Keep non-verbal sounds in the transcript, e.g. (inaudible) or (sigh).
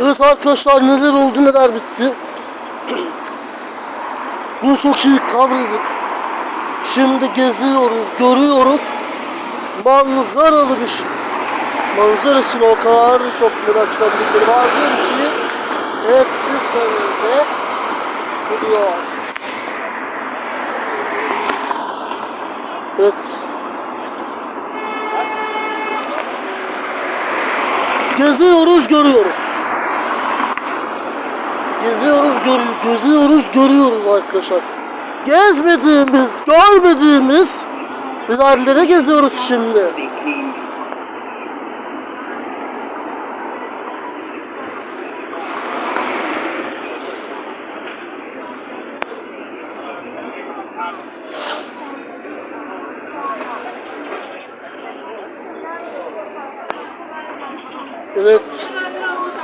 Evet arkadaşlar neler oldu neler bitti. (clears throat) Bunu çok iyi kavradık. Şimdi geziyoruz, görüyoruz. Manzaralı bir şey. Manzarasını o kadar çok meraklandıkları vardır ki hepsi önünde duruyor. Evet. Geziyoruz, görüyoruz. Geziyoruz, gör, geziyoruz, görüyoruz arkadaşlar. Gezmediğimiz, görmediğimiz yerlere geziyoruz şimdi. Evet.